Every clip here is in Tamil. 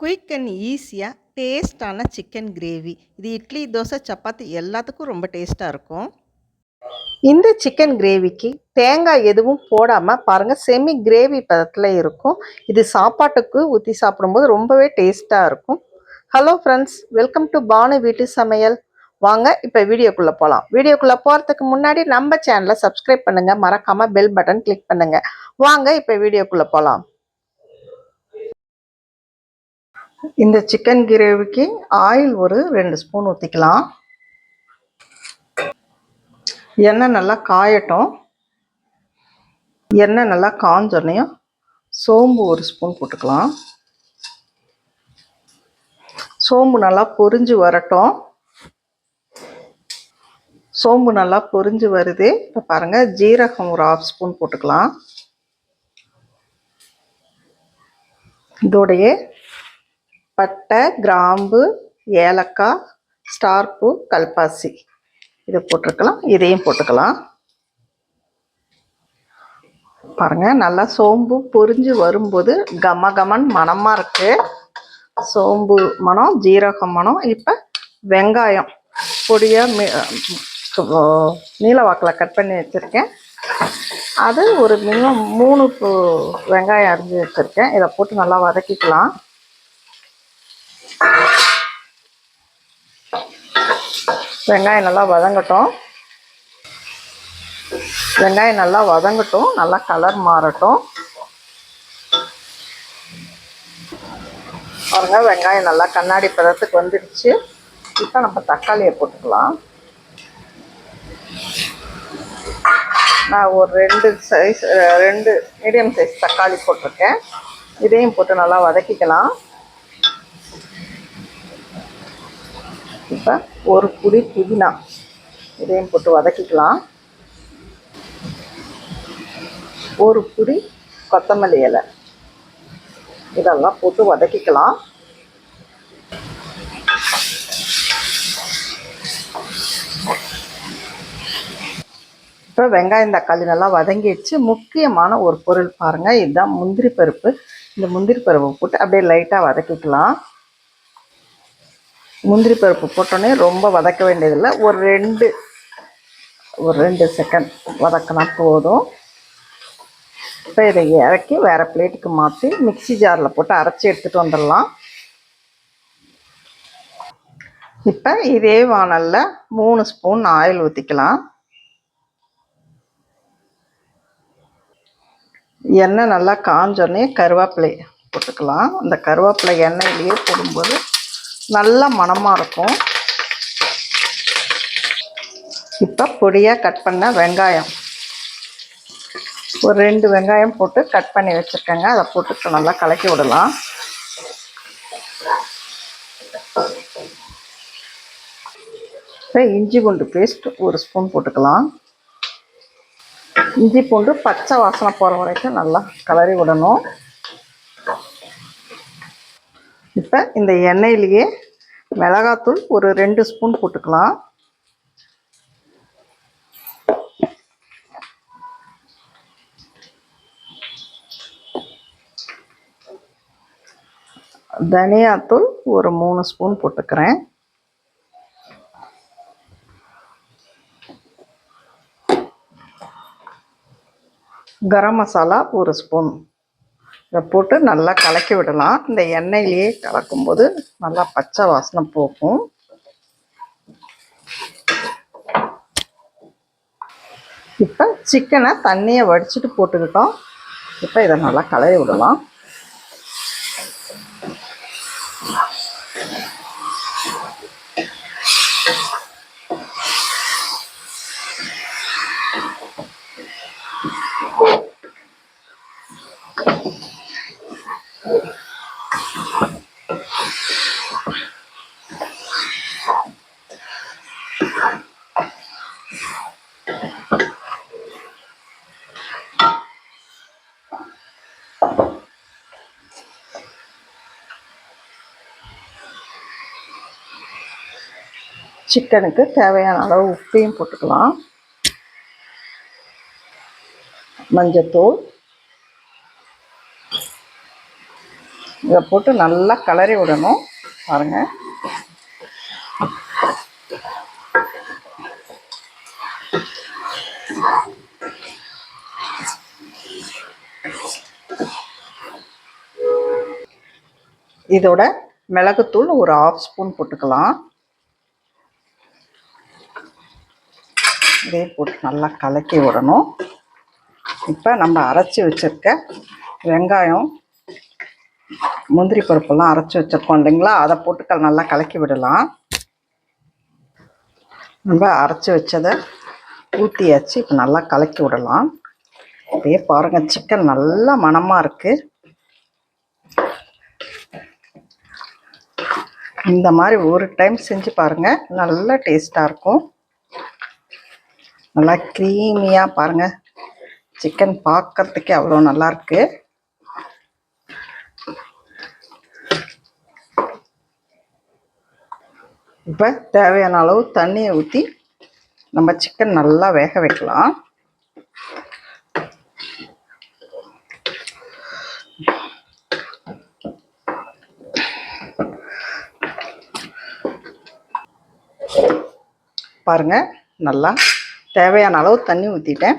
குயிக் அண்ட் ஈஸியாக டேஸ்டான சிக்கன் கிரேவி இது இட்லி தோசை சப்பாத்தி எல்லாத்துக்கும் ரொம்ப டேஸ்ட்டாக இருக்கும். இந்த சிக்கன் கிரேவிக்கு தேங்காய் எதுவும் போடாமல் பாருங்கள் செமி கிரேவி பதத்தில் இருக்கும். இது சாப்பாட்டுக்கு ஊற்றி சாப்பிடும்போது ரொம்பவே டேஸ்ட்டாக இருக்கும். Hello friends welcome to Banu வீட்டு சமையல். வாங்க இப்போ வீடியோக்குள்ளே போகலாம் வீடியோக்குள்ளே போகிறதுக்கு முன்னாடி நம்ம சேனலை சப்ஸ்கிரைப் பண்ணுங்கள் மறக்காமல் பெல் பட்டன் கிளிக் பண்ணுங்கள் வாங்க இப்போ வீடியோக்குள்ளே போகலாம் இந்த சிக்கன் கிரேவிக்கு ஆயில் ஒரு ரெண்டு ஸ்பூன் ஊற்றிக்கலாம் எண்ணெய் நல்லா காயட்டும். எண்ணெய் நல்லா காஞ்சோன்னையும் சோம்பு ஒரு ஸ்பூன் போட்டுக்கலாம். சோம்பு நல்லா பொரிஞ்சு வரட்டும். சோம்பு நல்லா பொரிஞ்சு வருது. இப்போ பாருங்கள் ஜீரகம் ஒரு ஆஃப் ஸ்பூன் போட்டுக்கலாம். இதோடைய பட்டை கிராம்பு ஏலக்காய் ஸ்டார் பூ கல்பாசி. இதை போட்டிருக்கலாம் இதையும் போட்டுக்கலாம். பாருங்க நல்லா சோம்பு பொரிஞ்சு வரும்போது கம கமன் மணமாக இருக்கு. சோம்பு மணம் ஜீரகம் மணம் இப்போ வெங்காயம் பொடியாக நீல வாக்கில் கட் பண்ணி வச்சுருக்கேன். அது ஒரு மினிமம் மூணு வெங்காயம் அரிஞ்சு வச்சுருக்கேன். இதை போட்டு நல்லா வதக்கிக்கலாம். வெங்காயம் நல்லா வதங்கட்டும். வெங்காயம் நல்லா வதங்கட்டும். நல்லா கலர் மாறட்டும். பாருங்க வெங்காயம் நல்லா கண்ணாடி பதத்துக்கு வந்துடுச்சு இப்போ நம்ம தக்காளியை போட்டுக்கலாம். நான் ஒரு ரெண்டு சைஸ் ரெண்டு மீடியம் சைஸ் தக்காளி போட்டிருக்கேன். இதையும் போட்டு நல்லா வதக்கிக்கலாம். இப்போ ஒரு புடி புதினா. இதையும் போட்டு வதக்கிக்கலாம். ஒரு புடி கொத்தமல்லி இலை. இதெல்லாம் போட்டு வதக்கிக்கலாம். இப்போ வெங்காயம் தக்காளி நல்லா வதங்கிடுச்சு. முக்கியமான ஒரு பொருள் பாருங்கள் இதுதான் முந்திரி பருப்பு. இந்த முந்திரி பருப்பை போட்டு அப்படியே லைட்டாக வதக்கிக்கலாம். முந்திரி பருப்பு போட்டோன்னே ரொம்ப வதக்க வேண்டியதில்லை. ஒரு ரெண்டு ஒரு ரெண்டு செகண்ட் வதக்கினா போதும். இப்போ இதை இறக்கி வேறு பிளேட்டுக்கு மாற்றி மிக்சி ஜாரில் போட்டு அரைச்சி எடுத்துகிட்டு வந்துடலாம். இப்போ இதே வானலில் மூணு ஸ்பூன் ஆயில் ஊற்றிக்கலாம் எண்ணெய் நல்லா காஞ்சோடனே கருவேப்பிலை போட்டுக்கலாம். அந்த கருவேப்பிலை எண்ணெயிலேயே போடும்போது நல்ல மணமாக இருக்கும். இப்போ பொடியாக கட் பண்ண வெங்காயம். ஒரு ரெண்டு வெங்காயம் போட்டு கட் பண்ணி வச்சுருக்கேங்க. அதை போட்டு நல்லா கலக்கி விடலாம். இப்போ இஞ்சி பூண்டு பேஸ்ட் ஒரு ஸ்பூன் போட்டுக்கலாம். இஞ்சி பூண்டு பச்சை வாசனை போகிற வரைக்கும் நல்லா கலரி விடணும். இப்போ இந்த எண்ணெயிலேயே மிளகாத்தூள் ஒரு ரெண்டு ஸ்பூன் போட்டுக்கலாம். தனியாத்தூள் ஒரு மூணு ஸ்பூன் போட்டுக்கிறேன். கரம் மசாலா ஒரு ஸ்பூன். இதை போட்டு நல்லா கலக்கி விடலாம். இந்த எண்ணெயிலேயே கலக்கும்போது நல்லா பச்சை வாசனை போகும். இப்போ சிக்கனை தண்ணியை வடிச்சிட்டு போட்டுக்கிட்டோம். இப்போ இதை நல்லா கலரி விடலாம். சிக்கனுக்கு தேவையான அளவு உப்பையும் போட்டுக்கலாம். மஞ்சத்தூள். இதை போட்டு நல்லா கலரி விடணும். பாருங்கள் இதோட மிளகுத்தூள் ஒரு ஆஃப் ஸ்பூன் போட்டுக்கலாம். இதே போட்டு நல்லா கலக்கி விடணும். இப்போ நம்ம அரைச்சி வச்சிருக்க வெங்காயம் முந்திரி பருப்பெல்லாம் அரைச்சி வச்சுருக்கோம் இல்லைங்களா? அதை போட்டு நல்லா கலக்கி விடலாம். நம்ம அரைச்சி வச்சதை ஊற்றியாச்சு இப்போ நல்லா கலக்கி விடலாம். அப்படியே பாருங்கள் சிக்கன் நல்லா மணமாக இருக்குது இந்த மாதிரி ஒரு டைம் செஞ்சு பாருங்கள் நல்ல டேஸ்ட்டாக இருக்கும். நல்லா க்ரீமியாக பாருங்கள் சிக்கன் பார்க்கறதுக்கே அவ்வளோ நல்லாயிருக்கு இப்போ தேவையான அளவு தண்ணியை ஊற்றி நம்ம சிக்கன் நல்லா வேக வைக்கலாம். பாருங்கள் நல்லா தேவையான அளவு தண்ணி ஊற்றிட்டேன்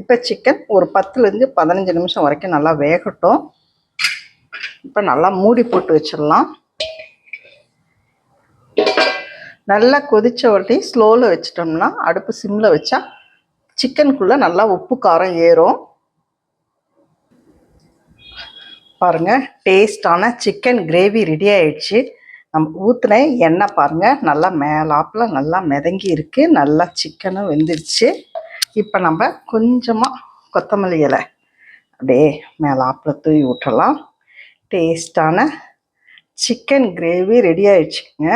இப்போ சிக்கன் ஒரு பத்துலேருந்து பதினஞ்சு நிமிஷம் வரைக்கும் நல்லா வேகட்டும். இப்போ நல்லா மூடி போட்டு வச்சிடலாம். நல்லா கொதிச்ச உடனே ஸ்லோவில் வச்சிட்டோம்னா அடுப்பு சிம்மில் வச்சா சிக்கனுக்குள்ளே நல்லா உப்பு காரம் ஏறும். பாருங்க டேஸ்டான சிக்கன் கிரேவி ரெடி ஆயிடுச்சு. நம்ம ஊற்றின எண்ணெய் பாருங்கள் நல்லா மேலாப்பில் நல்லா மிதங்கி இருக்குது நல்லா சிக்கனும் வெந்துருச்சு. இப்போ நம்ம கொஞ்சமாக கொத்தமல்லி இலை அப்படியே மேலாப்பில் தூவி விட்டுறலாம். டேஸ்டான சிக்கன் கிரேவி ரெடி ஆயிடுச்சுங்க.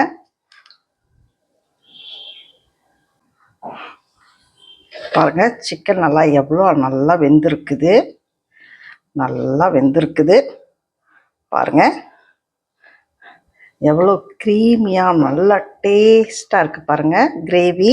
பாருங்க சிக்கன் நல்லா எவ்வளோ நல்லா வெந்திருக்குது. நல்லா வெந்திருக்குது. பாருங்கள் எவ்வளோ க்ரீமியாக நல்லா டேஸ்ட்டாக இருக்குது பாருங்கள் கிரேவி